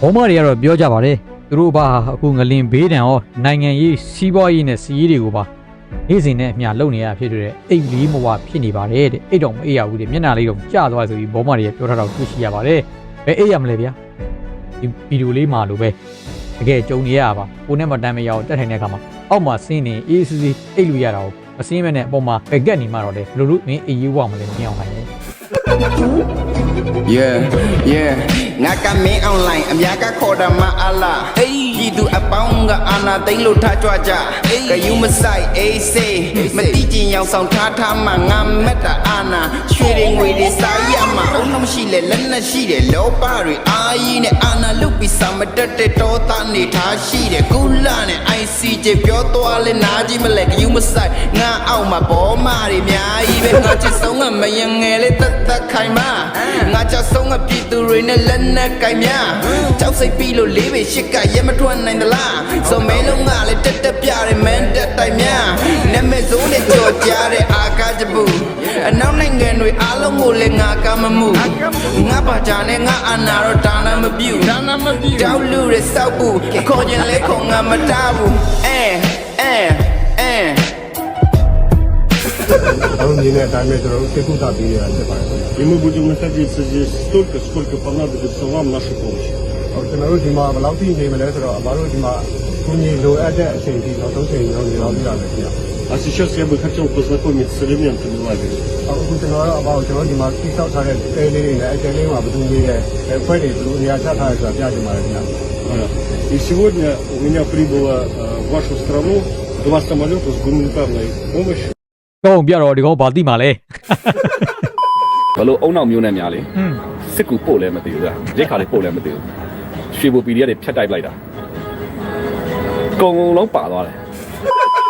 ဘောမတွေကတော့ပြောကြပါတယ်သူတို့ဘာအခုငလင်ဘေးတံရောနိုင်ငံရေးစီးပွားရေးနဲ့စီးရေးတွေကိုပါနေ့စဉ်နဲ့အမျှလုပ်နေရဖြစ်တဲ့အိတ်လေးမဝဖြစ်နေပါတယ်တဲ့အိတ်တော့မအိတ်ရဘူးတဲ့မျက်နှာလေးတော့ကျသွားဆိုပြီးဘောမတွေကပြောထားတော့တွေ့ရှိရပါတယ်ဘယ်အိတ်ရမလဲဗျာဒီဗီဒီယိုလေးမှာလို့ပဲတကယ်ကြုံနေရပါကိုနဲ့မတမ်းမရအောင်တက်ထိုင်တဲ့အခါမှာအောက်မှာဆင်းနေအေးစီစီအိတ်လို့ရတာကိုမစင်းမဲ့နဲ့အပေါ်မှာပဲကက်နေမှတော့လေလူလူမင်းအေးရေးဝမလဲမင်းအောင်နိုင်လေ Yeah yeah ငါကမင်း online အများကခေါ်တာမအလားဟေးပြည်သူအပေါင်း ကအာနာသိမ့်လို့ထားကြွကြကယူမဆိုင်အေးစေးမတိကျင်ရောက်ဆောင်ထားထားမှငါမက်တာအာနာရွှေတွေငွေတွေစားရမှာအုံလုံးမရှိလေလက်နဲ့ရှိတယ်လောပတွေအာကြီးနဲ့အာနာလုတ်ပြီးစာမတက်တဲ့တောသားနေထားရှိတယ်ကုလာနဲ့ ICJ ပြောသွားလဲနားကြီးမလဲကယူမဆိုင်ငါအောက်မှာဘောမာတွေအများကြီးပဲငါချစ်ဆုံးကမယငယ်လေးတက်တက်ခိုင်မာငါချစ်ဆုံးကပြည်သူတွေနဲ့လက်နဲ့ကိုင်များကြောက်စိတ်ပြီးလို့လေးပေရှစ်ကရဲမထွက်နိုင်သလားစုံမဲလုံးကလည်းတက်တက်ပြတယ်မန်တက်တိုင်များနာမည်စိုးနဲ့ကြော်ကြတဲ့အာကားချဘူးအနောက်နိုင်ငံတွေအားလုံးကိုလည်းငါကမမှုငါပါကြနဲ့ငါအနာတော့ဒါနမပြုဒါနမပြုတောက်လူတွေစောက်ဘူးခေါ်ခြင်းလဲခေါ်ငါမတားဘူးအဲအဲအဲ ကျွန်တော်မြင်တဲ့အတိုင်းပဲကျွန်တော်တို့စိတ်ကူတာပေးရတာဖြစ်ပါတယ် И мы будем находиться здесь столько, сколько понадобится вам наша помощь. ။ဟောကျွန်တော်တို့ဒီမှာဘယ်လောက်ထိနေမလဲဆိုတော့အဘတို့ဒီမှာ ကိုကြီးလိုအပ်တဲ့အချိန်ဒီနောက်ဆုံးချိန်ရောက်နေတော့ပြရမယ်ခင်ဗျာ А сейчас я бы хотел познакомиться с элементами лагеря. ။အခုကျွန်တော်တို့အဘကိုကျွန်တော်ဒီမှာတိစောက်ထားတဲ့တဲလေးတွေနဲ့အတဲလေးမှာဘယ်သူနေလဲအဲဖွဲ့တွေသူတို့နေရာချထားရဆိုတာပြချင်ပါတယ်ခင်ဗျာ А, И сегодня у меня прибыло э, в вашу страну два самолета с гуманитарной помощью. ကောင်းပြတော့ဒီကောင်ဘာတိမှလဲ ဘလို့အုံနောက်မျိုးနဲ့များလေ ဟွန်း စစ်ကူပို့လည်းမသိဘူးလားရိတ်ခါလေးပို့လည်းမသိဘူးရွှေဘူပီရီကနေဖြတ်တိုက်လိုက်တာ ကုံလုံးပါသွားတယ်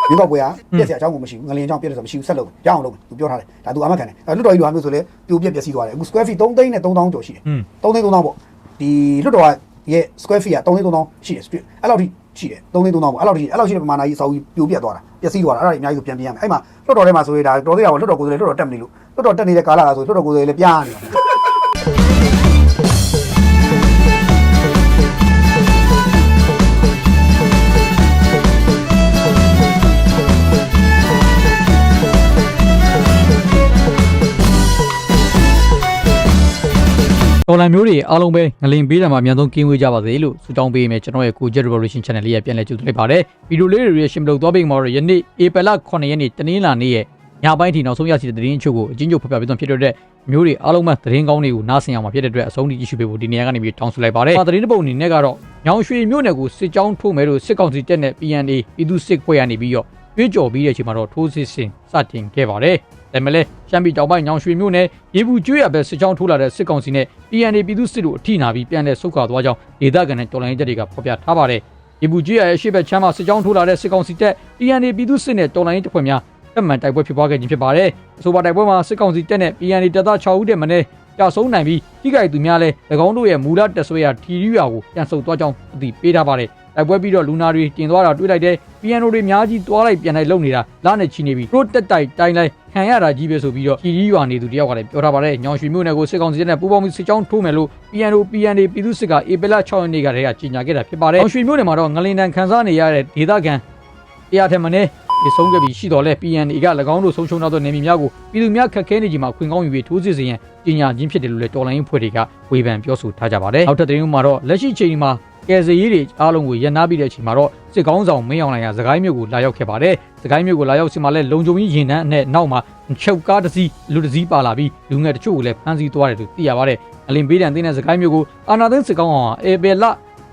မြင်းကောက်ပွဲကပြက်စရာအကြောင်းကိုမရှိဘူးငလင်အကြောင်းပြက်တယ်ဆိုမရှိဘူးဆက်လုပ်ရအောင်လုပ်သူပြောထားတယ်ဒါသူအမခံတယ်အဲလွတ်တော်ကြီးလိုဟာမျိုးဆိုလဲပြိုပြက်ပြက်စီးသွားတယ်အခု square feet 3သိန်းနဲ့3000ကျော်ရှိတယ်ဟွန်း3သိန်း3000ပေါ့ဒီလွတ်တော်ရဲ့ square feet က3သိန်း3000ရှိတယ် street အဲ့လောက်ထိရှိတယ်3သိန်း3000ပေါ့အဲ့လောက်ထိအဲ့လောက်ရှိတဲ့ပမာဏကြီးစောက်ကြီးပြိုပြက်သွားတာပျက်စီးသွားတာအဲ့ဒါကြီးအများကြီးကိုပြန်ပြန်ရမယ်အဲ့မှာလွတ်တော်ထဲမှာဆိုရင်ဒါတော်သေးတာပေါ့လွတ်တော်ကိုယ်စားလှယ်လွတ်တော်တက်မနေလို့လွတ်တော်တက်နေတဲ့ကာလကဆိုလွတ်တော်ကိုယ်စားလှယ်လည်းပြားနေတာ တော်လန်မျိုးတွေအားလုံးပဲငလင်ပေးတယ်မှာအများဆုံးကင်းဝေးကြပါစေလို့ဆုတောင်းပေးမယ်ကျွန်တော်ရဲ့ကို Jet Revolution Channel လေးရပြန်လည်ကြိုဆိုလိုက်ပါတယ်ဗီဒီယိုလေးတွေရှင်မလို့သွားပေးမှာတော့ယနေ့ဧပြီလ9ရက်နေ့တနင်္လာနေ့ရဲ့ညပိုင်းထိနောက်ဆုံးရရှိတဲ့သတင်းအချို့ကိုအချင်းချုပ်ဖတ်ပြပေးသွားဖြစ်တဲ့မျိုးတွေအားလုံးမှသတင်းကောင်းတွေကိုနားဆင်အောင်မှာဖြစ်တဲ့အတွက်အဆုံးထိကြည့်ရှုပေးဖို့ဒီနေရာကနေပြီးတောင်းဆိုလိုက်ပါတယ်သတင်းတစ်ပုဒ်အနေနဲ့ကတော့ညောင်ရွှေမြို့နယ်ကိုစစ်ကြောင်းထိုးမယ်လို့စစ်ကောင်စီတပ်နဲ့ PNA ပြည်သူစစ်ဖွဲ့ကနေပြီးတော့ကြွေးကြော်ပြီးတဲ့အချိန်မှာတော့ထိုးစစ်ဆင်စတင်ခဲ့ပါတယ်။ ဒါပေမဲ့လည်းရှမ်းပြည်တောင်ပိုင်းညောင်ရွှေမြို့နယ်ရေဘူးကျွေးရပဲစစ်ကြောင်းထိုးလာတဲ့စစ်ကောင်စီနဲ့ PNA ပြည်သူစစ်တို့အထိနာပြီးပြန်လည်ဆုတ်ခွာသွားကြောင်းဒေသခံနဲ့တော်လိုင်းချက်တွေကဖော်ပြထားပါတယ်။ရေဘူးကျွေးရရဲ့ရှေ့ဘက်ချမ်းမှာစစ်ကြောင်းထိုးလာတဲ့စစ်ကောင်စီတပ် PNA ပြည်သူစစ်နဲ့တော်လိုင်းတပ်ဖွဲ့များတက်မှန်တိုက်ပွဲဖြစ်ပွားခဲ့ခြင်းဖြစ်ပါတယ်။အဆိုပါတိုက်ပွဲမှာစစ်ကောင်စီတပ်နဲ့ PNA တပ်သား6ဦးတည်းမင်းကြာဆုံးနိုင်ပြီးထိခိုက်သူများလည်း၎င်းတို့ရဲ့မူလတက်ဆွဲရာထီရီယာကိုပြန်ဆုတ်သွားကြောင်းအသိပေးထားပါတယ်။ တိုက်ပွဲပြီးတော့လူနာတွေတင်သွားတာတွေ့လိုက်တဲ့ PNO တွေအများကြီးသွားလိုက်ပြန်လိုက်လုံနေတာလာနဲ့ချီနေပြီး pro တက်တိုက်တိုင်းလိုက်ခံရတာကြီးပဲဆိုပြီးတော့ထီရီယာနေသူတယောက်ကလည်းပြောထားပါတယ်။ညောင်ရွှေမြို့နယ်ကိုစစ်ကောင်စီတပ်နဲ့ပူးပေါင်းပြီးစစ်ကြောင်းထိုးမယ်လို့ PNO PNA ပြည်သူစစ်ကဧပြီလ6ရက်နေ့ကတည်းကကြေညာခဲ့တာဖြစ်ပါတယ်။ညောင်ရွှေမြို့နယ်မှာတော့ငလင်တန်ခန်းစားနေရတဲ့ဒေသခံတရားထက်မင်းဒီဆုံးခဲ့ပြီးရှိတော်လဲ PNA က၎င်းတို့ဆုံးရှုံးသောနေမြေများကိုပြည်သူများခက်ခဲနေကြမှာခွင်ကောင်းယူပြီးထိုးစစ်စင်ရန်ကြေညာခြင်းဖြစ်တယ်လို့လည်းတော်လိုင်းဖွဲ့တွေကဝေဖန်ပြောဆိုထားကြပါတယ်။နောက်ထပ်သတင်းမှာတော့လက်ရှိချိန်မှာ ကယ်ဆယ်ရေးတွေအားလုံးကိုရန်နာပြီးတဲ့အချိန်မှာတော့စစ်ကောင်းဆောင်မင်းအောင်လှိုင်ကစကိုင်းမြို့ကိုလာရောက်ခဲ့ပါတယ်။စကိုင်းမြို့ကိုလာရောက်စီမှာလဲလုံခြုံရေးရင်နှန်းနဲ့နောက်မှာချုပ်ကားတစ်စီးလူတစ်စီးပါလာပြီးလူငယ်တချို့ကိုလည်းဖမ်းဆီးသွားတယ်လို့သိရပါတယ်။အလင်ပေးတန်တင်းတဲ့စကိုင်းမြို့ကိုအာနာသိန်းစစ်ကောင်းအောင်အေဘယ်လ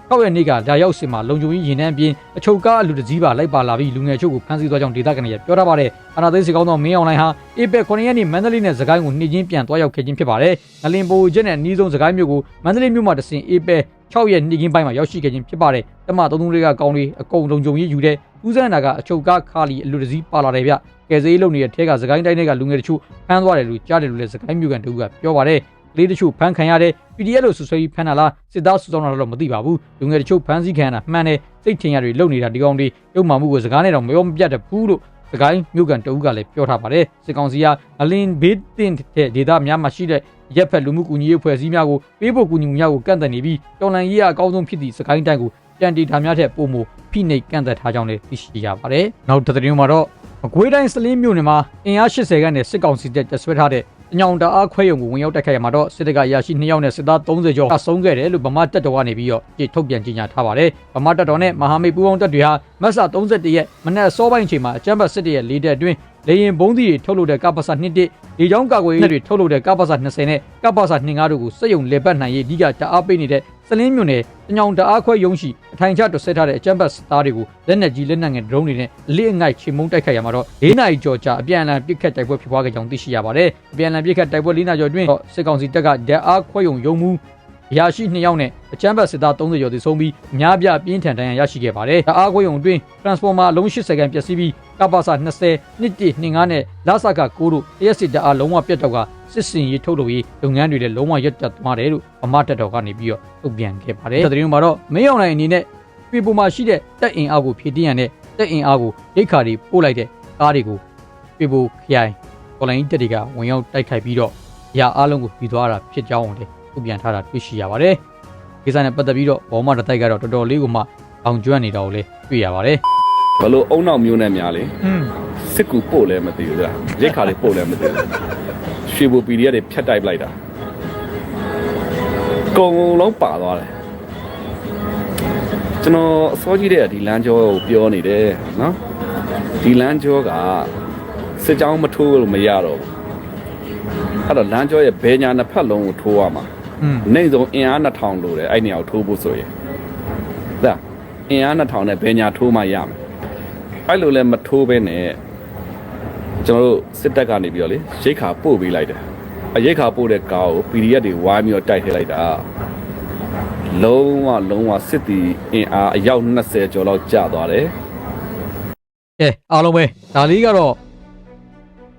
ကောက်ရနေ့ကဒါရောက်စင်မှာလုံခြုံရေးရင်နှန်းပြင်အချုပ်ကားအလူတစ်စီးပါလိုက်ပါလာပြီးလူငယ်ချို့ကိုဖမ်းဆီးသွားကြောင်းဒေသခံတွေကပြောထားပါတယ်။အာနာသိန်းစစ်ကောင်းဆောင်မင်းအောင်လှိုင်ဟာအေဘယ်9ရက်နေ့မန္တလေးနဲ့စကိုင်းကိုနှိမ့်ချင်းပြန်သွားရောက်ခဲ့ခြင်းဖြစ်ပါတယ်။ငလင်ပိုချက်နဲ့နီးဆုံးစကိုင်းမြို့ကိုမန္တလေးမြို့မှာတဆင်အေဘယ်6ရက်နေ့ကင်းပိုင်းမှာရောက်ရှိခဲ့ခြင်းဖြစ်ပါတယ်။တမ33တွေကကောင်းလေးအကုန်လုံခြုံရေးယူတဲ့ဦးစန်းနာကအချုပ်ကားခါလီအလူတစ်စီးပါလာတယ်ဗျ။ကယ်ဆယ်ရေးလုပ်နေတဲ့ထဲကစကိုင်းတိုင်းတွေကလူငယ်တချို့ဖမ်းသွားတယ်လို့ကြားတယ်လို့လည်းစကိုင်းမြို့ကန်တူကပြောပါတယ်။က လေးတချို့ဖမ်းခံရတဲ့ PDF လို့ဆိုဆွဲပြီးဖမ်းတာလားစစ်သားစုဆောင်တာတော့မသိပါဘူးလူငယ်တချို့ဖမ်းဆီးခံရတာမှန်တယ်စိတ်ထင်ရတွေလုပ်နေတာဒီကောင်တွေရုပ်မှမှုကိုစကားနဲ့တော့မရောမပြတ်တဲ့ဘူးလို့စကိုင်းမြို့ကန်တူကလည်းပြောထားပါတယ်စစ်ကောင်စီကအလင်းဘေးတင်တဲ့ဒေသများမှာရှိတဲ့ရက်ဖက်လူမှုကူညီရေးအဖွဲ့အစည်းများကိုပေးဖို့ကူညီမှုများကိုကန့်သက်နေပြီးတော်လန်ရေးအကောင်းဆုံးဖြစ်သည့်စကိုင်းတိုင်းကိုပြန်တီထားများထက်ပိုမိုဖိနှိပ်ကန့်သက်ထားကြောင်းလည်းသိရှိရပါတယ်။နောက်တစ်သတင်းမှာတော့မကွေးတိုင်းစလင်းမြို့နယ်မှာအင်အား80ခန့်နဲ့စစ်ကောင်စီတပ်တပ်ဆွဲထားတဲ့ ညောင်တအားခွဲရုံကိုဝင်ရောက်တိုက်ခိုက်ရမှာတော့စစ်တပ်ကအရာရှိ2ယောက်နဲ့စစ်သား30ကျော်အဆုံးခဲ့တယ်လို့ဗမာတပ်တော်ကနေပြီးတော့ကြေထုတ်ပြန်ကြေညာထားပါတယ်။ဗမာတပ်တော်နဲ့မဟာမိတ်ပူးပေါင်းတပ်တွေဟာမတ်လ31ရက်မနက်စောပိုင်းအချိန်မှာအကြမ်းဖက်စစ်တပ်ရဲ့လေးတပ်အတွင်းလေရင်ဘုံးသီးတွေထုတ်လုပ်တဲ့ကပ္ပစာ21လေကြောင်းကာကွယ်ရေးတွေထုတ်လုပ်တဲ့ကပ္ပစာ20နဲ့ကပ္ပစာ25တို့ကိုစက်ယုံလေပတ်နိုင်ရေးအဓိကတအားပေးနေတဲ့စလင်းမြို့နယ်တညောင်တအားခွဲရုံရှိအထိုင်ချတွဆက်ထားတဲ့အကြမ်းဖက်စစ်သားတွေကိုလက်နက်ကြီးလက်နက်ငယ်ဒရုန်းတွေနဲ့အလေးအငိုက်ချေမှုန်းတိုက်ခိုက်ရမှာတော့၄နာရီကျော်ကြာအပြန်အလှန်ပစ်ခတ်တိုက်ပွဲဖြစ်ပွားခဲ့ကြောင်းသိရှိရပါတယ်။အပြန်အလှန်ပစ်ခတ်တိုက်ပွဲ၄နာရီကျော်အတွင်းစစ်ကောင်စီတပ်ကဓာတ်အားခွဲရုံရုံမှု အရာရှိ2ယောက်နဲ့အချမ်းဘတ်စစ်သား30ကျော်သေဆုံးပြီးအများပြပြင်းထန်ဒဏ်ရာရရှိခဲ့ပါတယ်။အားကွေးုံအတွင်း transformer အလုံး80ခန်းပျက်စီးပြီးကပ္ပစာ20နှစ်တည်25နဲ့လာဆာက9တို့တရက်စစ်တအားလုံးဝပြတ်တော့ကစစ်စင်ရေးထုတ်လုပ်ရေးလုပ်ငန်းတွေလည်းလုံးဝရပ်တန့်သွားတယ်လို့ဗမာတပ်တော်ကနေပြီးတော့ထုတ်ပြန်ခဲ့ပါတယ်။သတင်းမှာတော့မင်းအောင်နိုင်အနေနဲ့ပြည်ပမှာရှိတဲ့တပ်အင်အားကိုဖြည့်တင်းရတဲ့တပ်အင်အားကိုရိတ်ခါတွေပို့လိုက်တဲ့ကားတွေကိုပြည်ပခရိုင်ကိုလိုင်းတက်တွေကဝင်ရောက်တိုက်ခိုက်ပြီးတော့အရာအလုံးကိုပြီးသွားတာဖြစ်ကြောင်းလည်း ထုတ်ပြန်ထားတာတွေ့ရှိရပါတယ်။ကိစ္စနဲ့ပတ်သက်ပြီးတော့ဘောမတတိုက်ကတော့တော်တော်လေးကိုမှအောင်ကျွမ်းနေတာကိုလည်းတွေ့ရပါတယ်ဘလို့အုံနောက်မျိုးနဲ့များလေ။อืมစစ်ကူပို့လည်းမသိဘူးလားရိတ်ခါလေးပို့လည်းမသိဘူးရွှေဘူပီရီကတွေဖြတ်တိုက်ပလိုက်တာကုံလုံးပါသွားတယ်ကျွန်တော်အစောကြီးတဲ့ဒီလမ်းကြောကိုပြောနေတယ်နော်ဒီလမ်းကြောကစစ်ကြောင်းမထိုးလို့မရတော့ဘူးအဲ့တော့လမ်းကြောရဲ့ဘဲညာနှစ်ဖက်လုံးကိုထိုးရမှာ อืมနိုင်ဆုံးအင်အား2000လို့တယ်အဲ့နေရာကိုထိုးဖို့ဆိုရင်ဒါအင်အား2000နဲ့ဘယ်ညာထိုးမှရမယ်အဲ့လိုလည်းမထိုးဘဲနဲ့ကျွန်တော်တို့စစ်တပ်ကနေပြီးတော့လေရိတ်ခါပို့ပေးလိုက်တယ်အရိတ်ခါပို့တဲ့ကားကို PDF တွေဝိုင်းပြီးတော့တိုက်ထည့်လိုက်တာလုံးဝလုံးဝစစ်တီအင်အားအယောက်20ကျော်လောက်ကျသွားတယ်ကဲအားလုံးပဲဒါလေးကတော့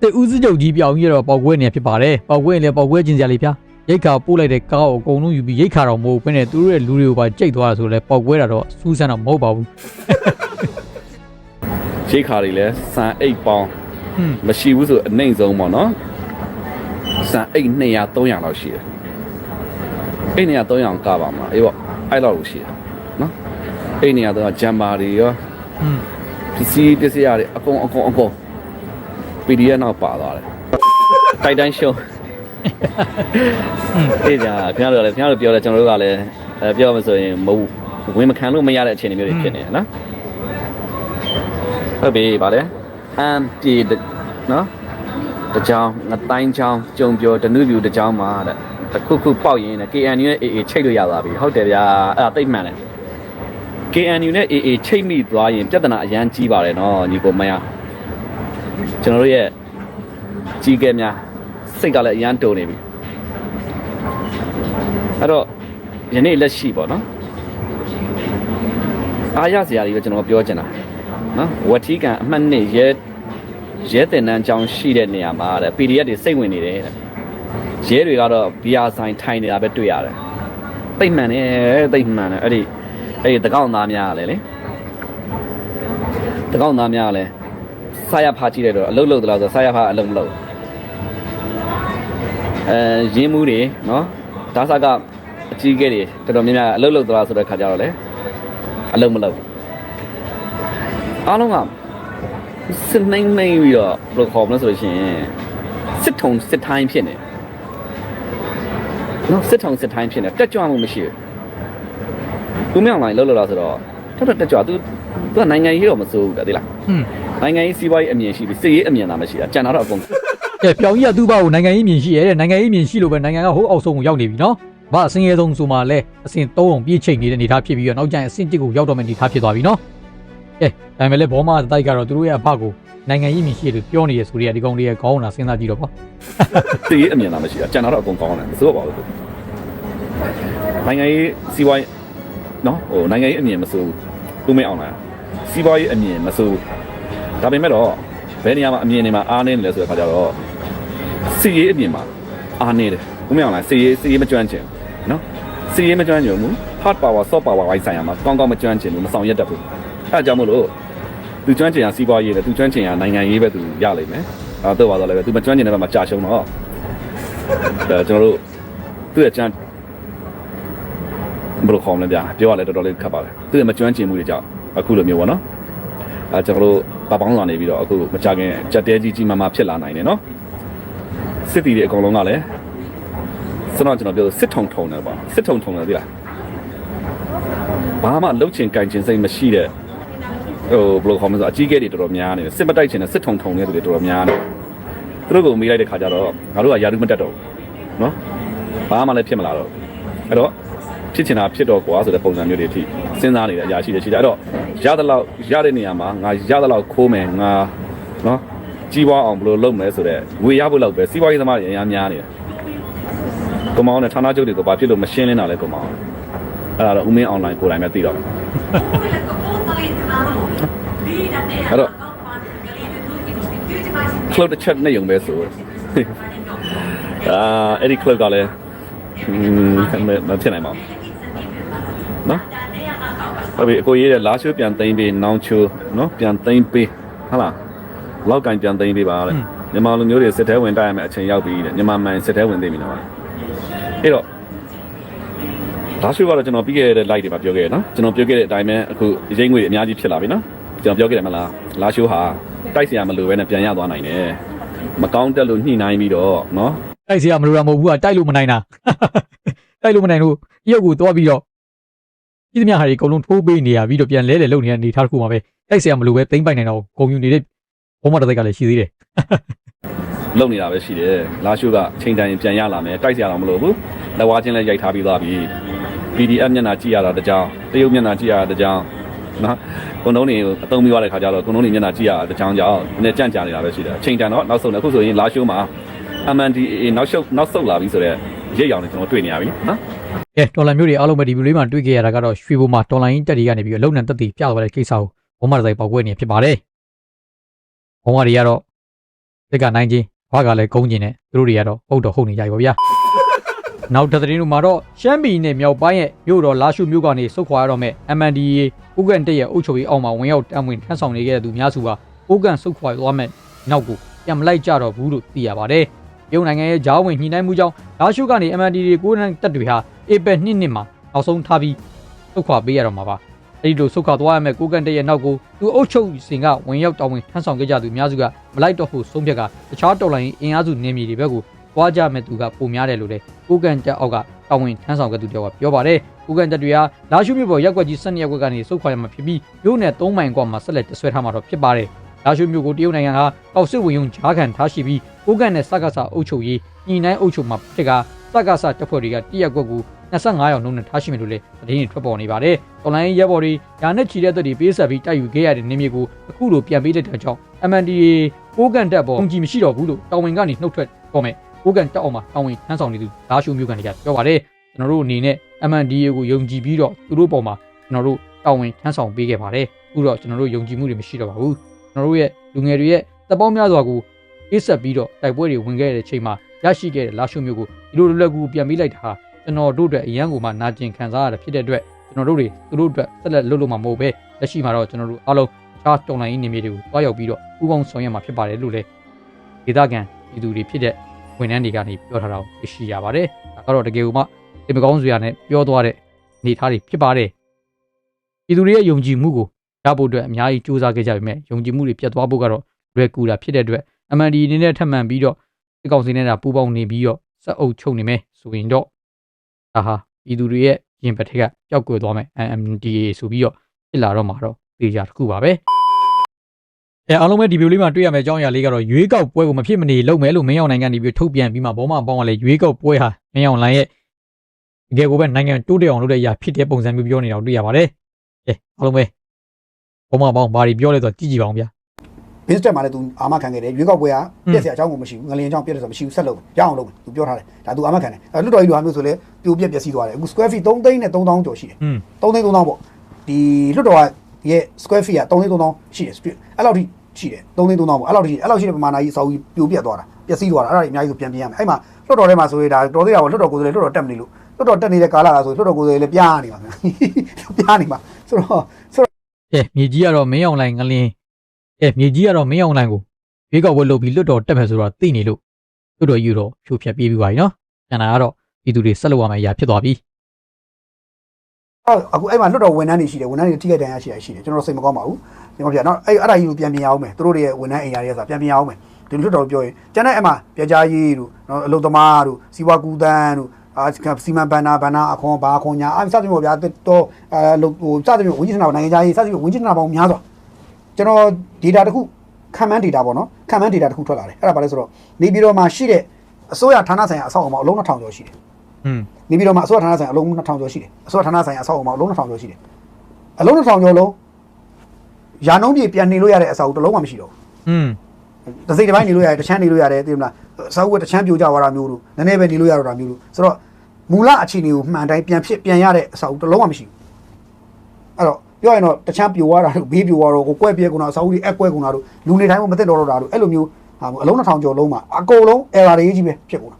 တေဦးစချုပ်ကြီးပြောင်ကြီးတော့ပောက်ကွဲနေဖြစ်ပါတယ်ပောက်ကွဲရင်လည်းပောက်ကွဲခြင်းစရာလေးဗျာ ရိတ်ခါပို့လိုက်တဲ့ကားကိုအကုန်လုံးယူပြီးရိတ်ခါတော့မဟုတ်ဘဲနဲ့သူတို့ရဲ့လူတွေကိုပါကြိတ်သွားတာဆိုတော့လေပောက်ကွဲတာတော့စူးစမ်းတော့မဟုတ်ပါဘူးရိတ်ခါတွေလည်းစံအိတ်ပေါင်းဟွန်းမရှိဘူးဆိုအနှိမ့်ဆုံးပေါ့နော်စံအိတ်200 300လောက်ရှိတယ်အိတ်200 300ကပါမှာအေးပေါ့အဲ့လောက်လို့ရှိတယ်နော်အိတ်200 300ဂျမ်ဘာတွေရောဟွန်းပစ္စည်းပစ္စည်းရတွေအကုန်အကုန်အကုန် PDF နောက်ပါသွားတယ်တိုက်တိုင်းရှုံး အေးကြာခင်ဗျားတို့လည်းခင်ဗျားတို့ပြောတယ်ကျွန်တော်တို့ကလည်းအဲပြောမှဆိုရင်မဟုတ်ဝင်မခံလို့မရတဲ့အခြေအနေမျိုးတွေဖြစ်နေတယ်နော်ဟုတ်ပြီဗါလဲအမ်တီနော်တကြောင်ငတိုင်းချောင်းကြုံပြောဒနုပြူတကြောင်မှာတဲ့တစ်ခုခုပေါက်ရင်လည်း KNU နဲ့ AA ချိတ်လို့ရသွားပြီဟုတ်တယ်ဗျာအဲ့ဒါသိပ်မှန်တယ် KNU နဲ့ AA ချိတ်မိသွားရင်ပြဿနာအရန်ကြီးပါတယ်နော်ညီကိုမယားကျွန်တော်တို့ရဲ့ကြီးကဲများ စိတ်ကလည်းအရန်တုံနေပြီအဲ့တော့ယနေ့လက်ရှိပေါ့နော်အားရစရာတွေကိုကျွန်တော်ပြောချင်တာနော်ဝတီကန်အမှတ်နှစ်ရဲရဲတင်နန်းကြောင်းရှိတဲ့နေရာမှာတဲ့ PDF တွေစိတ်ဝင်နေတယ်တဲ့ရဲတွေကတော့ဘီယာဆိုင်ထိုင်နေတာပဲတွေ့ရတယ်သိပ်မှန်တယ်သိပ်မှန်တယ်အဲ့ဒီအဲ့ဒီတကောက်သားများကလည်းလေတကောက်သားများကလည်းစားရဖားကြည့်လိုက်တော့အလုတ်လုတ်တလားဆိုစားရဖားအလုံးမလုတ် အဲရင်းမှုတွေနော်ဒါစကအကြီးကဲတွေတော်တော်များများအလုတ်လုတ်တလားဆိုတဲ့ခါကျတော့လေအလုံးမလုတ်အားလုံးကစစ်နှိမ့်နှိမ့်ပြီးတော့ဘယ်လိုခေါ်မလဲဆိုလို့ရှိရင်စစ်ထုံစစ်ထိုင်းဖြစ်နေနော်စစ်ထုံစစ်ထိုင်းဖြစ်နေတက်ကြွမှုမရှိဘူးသူမြောင်လိုက်လောက်လောက်လာဆိုတော့တော်တော်တက်ကြွသူသူကနိုင်ငံရေးတော့မစိုးဘူးတဲ့သိလားဟွန်းနိုင်ငံရေးစီးပွားရေးအမြင်ရှိပြီးစစ်ရေးအမြင်သာမရှိတာကြံတာတော့အကုန် ကဲပြောင်ကြီးကသူ့ဘာကိုနိုင်ငံရေးမြင်ရှိရဲတဲ့နိုင်ငံရေးမြင်ရှိလို့ပဲနိုင်ငံကဟိုးအောက်ဆုံးကိုရောက်နေပြီနော်ဘာအစင်းရဲဆုံးဆိုမှလဲအစင်3အောင်ပြည့်ချိတ်နေတဲ့အနေထားဖြစ်ပြီးတော့နောက်ကျရင်အစင်1ကိုရောက်တော့မယ့်အနေထားဖြစ်သွားပြီနော်ကဲဒါပေမဲ့လည်းဘောမတိုက်ကတော့သူတို့ရဲ့အဖကိုနိုင်ငံရေးမြင်ရှိတယ်လို့ပြောနေရဆိုတွေကဒီကောင်လေးရဲ့ခေါင်းနာစဉ်းစားကြည့်တော့ပေါ့စစ်ရေးအမြင်သာမရှိတာကြံတာတော့အကုန်ကောင်းတယ်မစိုးပါဘူးသူနိုင်ငံရေးစီးပွားရေးနော်ဟိုနိုင်ငံရေးအမြင်မစိုးဘူးသူမင်းအောင်လားစီးပွားရေးအမြင်မစိုးဘူးဒါပေမဲ့တော့ဘယ်နေရာမှာအမြင်တွေမှာအားနေတယ်လဲဆိုတဲ့ခါကျတော့ စစ်ရေးအမြင်မှာအားနေတယ်သူမင်းအောင်လားစစ်ရေးစစ်ရေးမကျွမ်းကျင်ဘူးနော်စစ်ရေးမကျွမ်းကျင်ဘူး hard power soft power ဝိုင်းဆိုင်ရာမှာကောင်းကောင်းမကျွမ်းကျင်ဘူးမဆောင်ရွက်တတ်ဘူးအဲဒါကြောင့်မို့လို့သူကျွမ်းကျင်ရစီးပွားရေးနဲ့သူကျွမ်းကျင်ရနိုင်ငံရေးပဲသူရလိမ့်မယ်။အဲတော့ပါတော့လည်းပဲသူမကျွမ်းကျင်တဲ့ဘက်မှာကြာရှုံးတော့ဒါကျွန်တော်တို့သူ့ရဲ့ကြမ်းဘယ်လိုခေါ်မလဲဗျာပြောရလဲတော်တော်လေးခက်ပါပဲသူ့ရဲ့မကျွမ်းကျင်မှုတွေကြောင့်အခုလိုမျိုးပေါ့နော်အဲကျွန်တော်တို့ပပောင်းလာနေပြီးတော့အခုမကြခင်ကြက်တဲကြီးကြီးမားမားဖြစ်လာနိုင်တယ်နော် စစ်တီတွေအကုန်လုံးကလည်းစတော့ကျွန်တော်ပြောစစ်ထုံထုံတယ်ပေါ့စစ်ထုံထုံတယ်သိလားဘာမှလှုပ်ချင်ကြင်ချင်စိတ်မရှိတဲ့ဟိုဘယ်လိုခေါ်မလဲဆိုအကြီးကဲတွေတော်တော်များနေတယ်စစ်မတိုက်ချင်တဲ့စစ်ထုံထုံတဲ့သူတွေတော်တော်များနေတယ်သူတို့ကိုမေးလိုက်တဲ့ခါကျတော့ငါတို့ကယာရုမတက်တော့ဘူးနော်ဘာမှလည်းဖြစ်မလာတော့ဘူးအဲ့တော့ဖြစ်ချင်တာဖြစ်တော့ကွာဆိုတဲ့ပုံစံမျိုးတွေအထိစဉ်းစားနေတဲ့အရာရှိတယ်ရှိတယ်အဲ့တော့ရသလောက်ရတဲ့နေရာမှာငါရသလောက်ခိုးမယ်ငါနော် ကြီးပွားအောင်ဘယ်လိုလုပ်မလဲဆိုတော့ငွေရဖို့လောက်ပဲစီးပွားရေးသမားတွေအများများနေတယ်ကွန်မောင်းနဲ့ဌာနချုပ်တွေကိုဘာဖြစ်လို့မရှင်းလင်းတာလဲကွန်မောင်းအဲ့ဒါတော့ဦးမင်းအွန်လိုင်းကိုယ်တိုင်ပဲသိတော့မယ်အဲ့တော့ club တစ်ချက်နဲ့ယုံပဲဆိုအာအဲ့ဒီ club ကလည်းอืมမဖြစ်နိုင်ပါဘူးနော်ဟုတ်ပြီအကိုရေးတဲ့လာရှိုးပြန်သိမ်းပေးနောင်ချိုးနော်ပြန်သိမ်းပေးဟုတ်လား လောက်ကင်ပြန်သိမ်းပေးပါတဲ့မြန်မာလူမျိုးတွေစစ်ထဲဝင်တိုက်ရမယ်အချိန်ရောက်ပြီတဲ့မြန်မာမှန်စစ်ထဲဝင်သိမ်းပြီနော်အဲ့တော့ဒါဆိုတော့ကျွန်တော်ပြီးခဲ့တဲ့ live တွေမှာပြောခဲ့ရနော်ကျွန်တော်ပြောခဲ့တဲ့အတိုင်းပဲအခုရိတ်ငွေတွေအများကြီးဖြစ်လာပြီနော်ကျွန်တော်ပြောခဲ့တယ်မလားလာရှိုးဟာတိုက်စရာမလိုပဲနဲ့ပြန်ရသွားနိုင်တယ်မကောင်းတက်လို့ညှိနှိုင်းပြီးတော့နော်တိုက်စရာမလိုတာမဟုတ်ဘူးကတိုက်လို့မနိုင်တာတိုက်လို့မနိုင်လို့ရုပ်ကိုတော့ပြီးတော့ပြည်သူများဟာဒီအကုန်လုံးထိုးပေးနေရပြီးတော့ပြန်လဲလဲလုပ်နေတဲ့အနေအထားတစ်ခုမှာပဲတိုက်စရာမလိုပဲသိမ့်ပိုင်နိုင်တော့ဂုံယူနေတဲ့ ဘုံမတစ်သိက်ကလည်းရှိသေးတယ်လုံနေတာပဲရှိတယ်လာရှိုးကချိန်တိုင်းပြန်ရလာမယ်တိုက်စရာတော့မလိုဘူးလက်ဝါးချင်းလည်းရိုက်ထားပြီးသားပြီ PDF မျက်နှာကြည့်ရတာတကြောင်တရုတ်မျက်နှာကြည့်ရတာတကြောင်နော်ကုန်းတုံးတွေအသုံးပြီးသွားတဲ့ခါကျတော့ကုန်းတုံးတွေမျက်နှာကြည့်ရတာတကြောင်ကြောင်နည်းကြန့်ကြာနေတာပဲရှိတယ်ချိန်တန်တော့နောက်ဆုံးအခုဆိုရင်လာရှိုးမှာ MNDAA နောက်ရှုပ်နောက်ဆုတ်လာပြီဆိုတော့ရိတ်အောင်လည်းကျွန်တော်တွေ့နေရပြီနော်ကဲဒေါ်လာမျိုးတွေအားလုံးပဲဒီဗီဒီယိုလေးမှာတွေ့ခဲ့ရတာကတော့ရွှေဘုံမှာဒေါ်လာရင်းတက်တွေကနေပြီးတော့လုံနံတက်တွေပြသွားတဲ့ကိစ္စကိုဘုံမှာတိုင်ပေါက်ကွဲနေဖြစ်ပါတယ် ဘုံမတွေကတော့တက်ကနိုင်ချင်းဘာကလည်းကုန်းကျင်နဲ့သူတို့တွေကတော့ဟုတ်တော့ဟုတ်နေကြပြီပေါ့ဗျာနောက်တစ်သတင်းတို့မှာတော့ရှမ်းပြည်နယ်မြောက်ပိုင်းရဲ့မြို့တော်လာရှုမြို့ကနေစုခွာရတော့မဲ့ MNDAA ဥကန်တက်ရဲ့အုပ်ချုပ်ရေးအောက်မှာဝင်ရောက်တံဝင်ထမ်းဆောင်နေခဲ့တဲ့သူများစုကဥကန်စုခွာသွားမဲ့နောက်ကိုပြန်မလိုက်ကြတော့ဘူးလို့သိရပါတယ်။ရုံနိုင်ငံရဲ့ဂျားဝင်ညှိနှိုင်းမှုကြောင့်လာရှုကနေ MNDAA ကိုယ်တိုင်တက်တွေဟာဧပြီနှစ်နှစ်မှာနောက်ဆုံးထားပြီးစုခွာပေးရတော့မှာပါ။ အဲဒီလိုစုခွာသွားရမဲ့ကိုကန်တက်ရဲ့နောက်ကိုသူအုပ်ချုပ်စင်ကဝင်ရောက်တောင်းဝင်ထမ်းဆောင်ခဲ့ကြသူများစုကမလိုက်တော့ဖို့ဆုံးဖြတ်ကတခြားတော်လိုင်းအင်အားစုနေမြေတွေဘက်ကိုတွားကြမဲ့သူကပုံများတယ်လို့လည်းကိုကန်တက်အောက်ကတောင်းဝင်ထမ်းဆောင်ခဲ့သူတယောက်ကပြောပါတယ်။ကိုကန်တက်တွေဟာလာရှုမြို့ပေါ်ရက်ွက်ကြီး12ရက်ွက်ကနေစုခွာရမှာဖြစ်ပြီးမြို့နယ်3မိုင်ကွာမှာဆက်လက်တဆွဲထားမှာတော့ဖြစ်ပါတယ်။လာရှုမြို့ကိုတရုတ်နိုင်ငံကကောက်စစ်ဝင်ယုံဂျားခံထားရှိပြီးကိုကန်နဲ့စက္ကစအုပ်ချုပ်ရေးညှိနှိုင်းအုပ်ချုပ်မှာဖြစ်က စက္ကစတပ်ဖွဲ့တွေကတရက်ကွက်ကို25ရောက်နှုန်းနဲ့ထားရှိမယ်လို့လည်းသတင်းတွေထွက်ပေါ်နေပါတယ်။တော်လိုင်းရဲဘော်တွေညာနဲ့ချီတဲ့တပ်တွေပေးဆက်ပြီးတိုက်ယူခဲ့ရတဲ့နေမြေကိုအခုလိုပြန်ပေးတဲ့တဲ့ကြောင့် MNDA ကိုကန်တက်ပေါ်အုံကြည့်မရှိတော့ဘူးလို့တာဝန်ကနေနှုတ်ထွက်ပေါ်မယ်။ကိုကန်တက်အောင်မှာတာဝန်ထမ်းဆောင်နေသူလာရှုမြို့ကန်တွေကပြောပါတယ်။ကျွန်တော်တို့အနေနဲ့ MNDA ကိုယုံကြည်ပြီးတော့သူတို့ပေါ်မှာကျွန်တော်တို့တာဝန်ထမ်းဆောင်ပေးခဲ့ပါတယ်။အခုတော့ကျွန်တော်တို့ယုံကြည်မှုတွေမရှိတော့ပါဘူး။ကျွန်တော်တို့ရဲ့လူငယ်တွေရဲ့တပ်ပေါင်းများစွာကိုအေးဆက်ပြီးတော့တိုက်ပွဲတွေဝင်ခဲ့တဲ့အချိန်မှာ ရရှိခဲ့တဲ့လာရှုမျိုးကိုဒီလိုလွယ်ကူပြန်ပေးလိုက်တာဟာကျွန်တော်တို့အတွက်အရန်ကိုမှနာကျင်ခံစားရတာဖြစ်တဲ့အတွက်ကျွန်တော်တို့တွေသူတို့အတွက်ဆက်လက်လုပ်လို့မှာမဟုတ်ပဲလက်ရှိမှာတော့ကျွန်တော်တို့အားလုံးအခြားတော်လိုင်းရေးနေမြေတွေကိုတွားရောက်ပြီးတော့ဥပေါင်းဆောင်ရွက်မှာဖြစ်ပါတယ်လို့လည်းဒေသခံပြည်သူတွေဖြစ်တဲ့ဝန်ထမ်းတွေကနေပြောထားတာကိုသိရှိရပါတယ်ဒါကတော့တကယ်ကိုမှဒီမကောင်းစွာနဲ့ပြောသွားတဲ့အနေအထားတွေဖြစ်ပါတယ်ပြည်သူတွေရဲ့ယုံကြည်မှုကိုရဖို့အတွက်အများကြီးစူးစမ်းခဲ့ကြပေမဲ့ယုံကြည်မှုတွေပြတ်သွားဖို့ကတော့လွယ်ကူတာဖြစ်တဲ့အတွက် MND အနေနဲ့ထပ်မံပြီးတော့ စစ်ကောင်စီနဲ့တာပူးပေါင်းနေပြီးတော့စက်အုပ်ချုပ်နေမယ်ဆိုရင်တော့ဒါဟာပြည်သူတွေရဲ့ရင်ပတ်ထက်ကပျောက်ကွယ်သွားမယ် MNDA ဆိုပြီးတော့ဖြစ်လာတော့မှာတော့တေချာတစ်ခုပါပဲအဲအားလုံးပဲဒီဗီဒီယိုလေးမှာတွေ့ရမယ့်အကြောင်းအရာလေးကတော့ရွေးကောက်ပွဲကိုမဖြစ်မနေလုပ်မယ်လို့မင်းအောင်နိုင်ငံနေပြီးထုတ်ပြန်ပြီးမှဘောမပေါင်းကလည်းရွေးကောက်ပွဲဟာမင်းအောင်လိုင်းရဲ့တကယ်ကိုပဲနိုင်ငံတိုးတက်အောင်လုပ်တဲ့အရာဖြစ်တဲ့ပုံစံမျိုးပြောနေတာကိုတွေ့ရပါတယ်အဲအားလုံးပဲဘောမပေါင်းဘာတွေပြောလဲဆိုတော့ကြည့်ကြည့်ပါအောင်ဗျာ ဘင်းစတက်မှာလည်းသူအာမခံခဲ့တယ်ရွေးကောက်ပွဲကပြက်စရာအကြောင်းကိုမရှိဘူးငလင်အကြောင်းပြက်တယ်ဆိုမရှိဘူးဆက်လုပ်ရအောင်လုပ်သူပြောထားတယ်ဒါသူအာမခံတယ်အဲလွတ်တော်ကြီးလိုဟာမျိုးဆိုလဲပြိုပြက်ပျက်စီးသွားတယ်အခု square feet 3သိန်းနဲ့3000ကျော်ရှိတယ်อืม3သိန်း3000ပေါ့ဒီလွတ်တော်ရဲ့ square feet က3သိန်း3000ရှိတယ် split အဲ့လောက်ထိရှိတယ်3သိန်း3000ပေါ့အဲ့လောက်ထိအဲ့လောက်ရှိတဲ့ပမာဏကြီးစောက်ကြီးပြိုပြက်သွားတာပျက်စီးသွားတာအဲ့ဒါတွေအများကြီးဆိုပြန်ပြင်ရမယ်အဲ့မှာလွတ်တော်ထဲမှာဆိုရင်ဒါတော်သေးတာပေါ့လွတ်တော်ကိုယ်စားလှယ်လွတ်တော်တက်မနေလို့လွတ်တော်တက်နေတဲ့ကာလကဆိုလွတ်တော်ကိုယ်စားလှယ်လည်းပြားနေပါဗျာပြားနေပါဆိုတော့ဆိုတော့အဲမြေကြီးကတော့မင်းအောင်လိုင်းငလင်း အဲမြေကြီးကတော့မင်းအောင်လိုင်းကိုရွေးကောက်ပွဲလုပ်ပြီးလွတ်တော်တက်မယ်ဆိုတော့သိနေလို့လွတ်တော်ယူတော့ဖြိုဖျက်ပြေးပြီးပါပြီနော်ကျန်တာကတော့ပြည်သူတွေဆက်လုပ်ရမယ့်အရာဖြစ်သွားပြီအဲ့အခုအဲ့မှာလွတ်တော်ဝန်ထမ်းတွေရှိတယ်ဝန်ထမ်းတွေထိခိုက်ဒဏ်ရာရှိတာရှိတယ်ကျွန်တော်စိတ်မကောင်းပါဘူးဒီမှာပြနော်အဲ့အဲ့ဒါကြီးကိုပြန်ပြင်ရအောင်မယ်သူတို့တွေရဲ့ဝန်ထမ်းအိမ်ယာတွေကဆိုတာပြန်ပြင်ရအောင်မယ်ဒီလွတ်တော်ပြောရင်ကျန်တဲ့အဲ့မှာပြကြားရေးတို့နော်အလုသမားတို့စီဝါကူတန်းတို့အာစီမံဘန်နာဘန်နာအခွန်ဘာခွန်ညာအဲ့စသဖြင့်ပေါ့ဗျာတော့အဲဟိုစသဖြင့်ဝန်ကြီးဌာနနိုင်ငံခြားရေးစသဖြင့်ဝန်ကြီးဌာနပေါင်းများစွာ ကျွန်တော် data တစ်ခုခံမှန်း data ပေါ့နော်ခံမှန်း data တစ်ခုထွက်လာတယ်အဲ့ဒါဘာလဲဆိုတော့နေပြည်တော်မှာရှိတဲ့အစိုးရဌာနဆိုင်ရာအဆောက်အအုံမှာအလုံး2000ကျော်ရှိတယ် อืม နေပြည်တော်မှာအစိုးရဌာနဆိုင်ရာအလုံး2000ကျော်ရှိတယ်အစိုးရဌာနဆိုင်ရာအဆောက်အအုံမှာအလုံး2000ကျော်ရှိတယ်အလုံး2000ကျော်လုံးရာနှုံးပြည့်ပြန်နေလို့ရတဲ့အဆောက်အအုံတစ်လုံးမှမရှိတော့ อืม ဘူးတစ်စိတ်တစ်ပိုင်းနေလို့ရတယ်တစ်ချမ်းနေလို့ရတယ်သိမလားအဆောက်အအုံကတစ်ချမ်းပြိုကျသွားတာမျိုးလို့နည်းနည်းပဲနေလို့ရတော့တာမျိုးလို့ဆိုတော့မူလအခြေအနေကိုမှန်တိုင်းပြန်ဖြစ်ပြန်ရတဲ့အဆောက်အအုံတစ်လုံးမှမရှိဘူးအဲ့တော့ ပြောရင်တော့တစ်ချမ်းပြိုသွားတာတို့ဘေးပြိုသွားတော့ကိုကွဲပြဲကုန်တာအဆောက်အဦတွေအက်ကွဲကုန်တာတို့လူနေတိုင်းမသိတော့တော့တာတို့အဲ့လိုမျိုးဟာအလုံး2000ကျော်လုံးမှာအကုန်လုံး error တွေကြီးပဲဖြစ်ကုန်တာ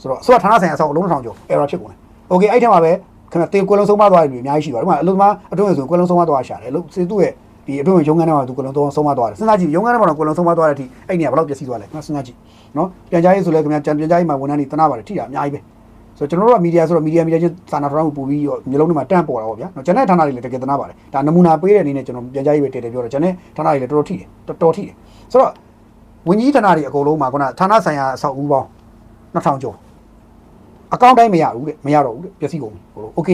ဆိုတော့အစိုးရဌာနဆိုင်ရာအဆောက်အလုံးထောင်ကျော် error ဖြစ်ကုန်တယ်။ Okay အဲ့ထက်မှာပဲခင်ဗျတေကွယ်လုံးဆုံးမသွားတဲ့လူအများကြီးရှိပါတယ်။ဒီမှာအလုံးသမားအတွင်းဝင်ဆိုကွယ်လုံးဆုံးမသွားရှာတယ်။လို့စေသူ့ရဲ့ဒီအတွင်းဝင်ရုံးခန်းထဲမှာသူကွယ်လုံးဆုံးမသွားတယ်။စဉ်းစားကြည့်ရုံးခန်းထဲမှာတော့ကွယ်လုံးဆုံးမသွားတဲ့အထိအဲ့နေရာဘယ်လောက်ပျက်စီးသွားလဲ။ခင်ဗျစဉ်းစားကြည့်။နော်ပြန်ကြားရေးဆိုလဲခင်ဗျပြန်ပြန်ကြားရေးမှာဝန်ထမ်းတွေတနာပါတယ်ထိတာအများကြီးပဲ။ ဆိုတော့ကျွန်တော်တို့ကမီဒီယာဆိုတော့မီဒီယာမီဒီယာချင်းစာနာထောက်ထားမှုပို့ပြီးတော့မျိုးလုံးတွေမှာတန့်ပေါ်တာပေါ့ဗျာ။နော်ကျွန်တဲ့ဌာနတွေလည်းတကယ်တနာပါတယ်။ဒါနမူနာပေးတဲ့အနေနဲ့ကျွန်တော်ပြန်ကြားရေးပဲတည်တယ်ပြောတော့ကျွန်တဲ့ဌာနတွေလည်းတော်တော်ထိတယ်တော်တော်ထိတယ်။ဆိုတော့ဝန်ကြီးဌာနတွေအကုန်လုံးမှာခုနဌာနဆိုင်ရာအဆောက်အဦပေါင်း2000ကျော် အကောင့်တိုင်းမရဘူးတဲ့မရတော့ဘူးတဲ့ပျက်စီးကုန်ပြီဟိုလိုโอเค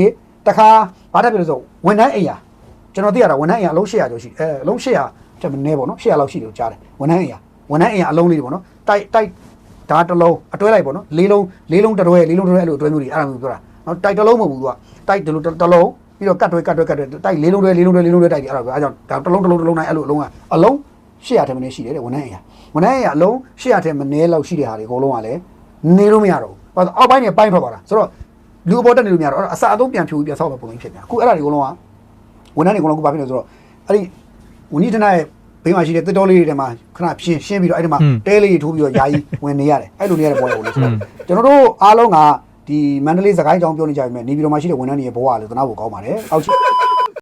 တခါဘာတက်ပြီလို့ဆိုဝန်ထမ်းအိမ်ယာကျွန်တော်သိရတာဝန်ထမ်းအိမ်ယာအလုံး800ကျော်ရှိတယ်အဲအလုံး800တက်မနေပေါ့နော်800လောက်ရှိတယ်လို့ကြားတယ်ဝန်ထမ်းအိမ်ယာဝန်ထမ်းအိမ်ယာအလုံးလေးတွေပေါ့နော်တိုက်တိုက် ဒါတစ်လုံးအတွဲလိုက်ပေါ့နော်လေးလုံးလေးလုံးတစ်တွဲလေးလုံးတစ်တွဲအဲ့လိုအတွဲမျိုးတွေအဲ့ဒါမျိုးပြောတာနော်တိုက်တစ်လုံးမဟုတ်ဘူးသူကတိုက်ဒီလိုတစ်လုံးပြီးတော့ကတ်တွဲကတ်တွဲကတ်တွဲတိုက်လေးလုံးတွဲလေးလုံးတွဲလေးလုံးတွဲတိုက်တယ်အဲ့ဒါပြောအဲ့ကြောင့်ဒါတစ်လုံးတစ်လုံးတစ်လုံးတိုင်းအဲ့လိုအလုံးကအလုံး800ထက်မနည်းရှိတယ်တဲ့ဝန်ထမ်းအိမ်ယာဝန်ထမ်းအိမ်ယာအလုံး800ထက်မနည်းလောက်ရှိတဲ့ဟာတွေအကုန်လုံးကလည်းနေလို့မရတော့ဘူးဘာလို့အောက်ပိုင်းနဲ့ပိုင်းထွက်သွားတာဆိုတော့လူအပေါ်တက်နေလို့မရတော့အဲ့ဒါအစာအသုံးပြန်ဖြိုပြီးပြန်ဆောက်မဲ့ပုံစံဖြစ်နေတာအခုအဲ့ဒါတွေအကုန်လုံးကဝန်ထမ်းတွေအကုန်လုံးကဘာဖြစ်လဲဆိုတော့အဲ့ဒီဝန်ကြီးဌာနရဲ့ ဘေးမှာရှိတဲ့တစ်တော်လေးတွေထဲမှာခဏဖြင်းရှင်းပြီးတော့အဲ့ဒီမှာတဲလေးတွေထိုးပြီးတော့ယာယီဝင်နေရတယ်အဲ့လိုနေရတဲ့ဘဝကိုလို့ဆိုတော့ကျွန်တော်တို့အားလုံးကဒီမန္တလေးစကိုင်းကြောင်ပြောနေကြပြီမဲ့နေပြည်တော်မှာရှိတဲ့ဝန်ထမ်းတွေရဲ့ဘဝကလည်းသနာဖို့ကောင်းပါတယ်အောက်ချ